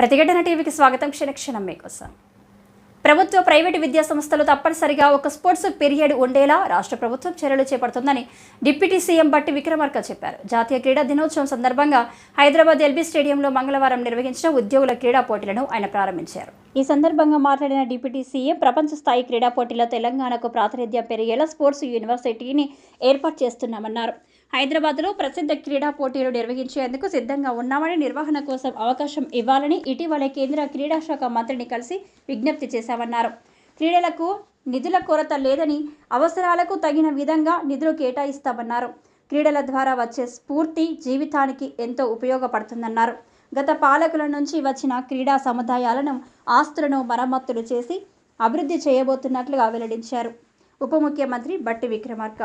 ప్రతిఘటన టీవీకి స్వాగతం. క్షణక్షణం మీకోసం. ప్రభుత్వ ప్రైవేటు విద్యా సంస్థలు తప్పనిసరిగా ఒక స్పోర్ట్స్ పీరియడ్ ఉండేలా రాష్ట్ర ప్రభుత్వం చర్యలు చేపడుతుందని డిప్యూటీ సీఎం బట్టి విక్రమార్క చెప్పారు. జాతీయ క్రీడా దినోత్సవం సందర్భంగా హైదరాబాద్ ఎల్బీ స్టేడియంలో మంగళవారం నిర్వహించిన ఉద్యోగుల క్రీడా పోటీలను ఆయన ప్రారంభించారు. ఈ సందర్భంగా మాట్లాడిన డిప్యూటీ సీఎం ప్రపంచ స్థాయి క్రీడా పోటీలో తెలంగాణకు ప్రాతినిధ్యం పెరిగేలా స్పోర్ట్స్ యూనివర్సిటీని ఏర్పాటు చేస్తున్నామన్నారు. హైదరాబాద్లో ప్రసిద్ధ క్రీడా పోటీలు నిర్వహించేందుకు సిద్ధంగా ఉన్నామని నిర్వహణ కోసం అవకాశం ఇవ్వాలని ఇటీవలే కేంద్ర క్రీడా శాఖ మంత్రిని కలిసి విజ్ఞప్తి చేశామన్నారు. క్రీడలకు నిధుల కొరత లేదని అవసరాలకు తగిన విధంగా నిధులు కేటాయిస్తామన్నారు. క్రీడల ద్వారా వచ్చే స్ఫూర్తి జీవితానికి ఎంతో ఉపయోగపడుతుందన్నారు. గత పాలకుల నుంచి వచ్చిన క్రీడా సముదాయాలను ఆస్తులను మరమ్మతులు చేసి అభివృద్ధి చేయబోతున్నట్లుగా వెల్లడించారు. ఉప ముఖ్యమంత్రి బట్టి విక్రమార్క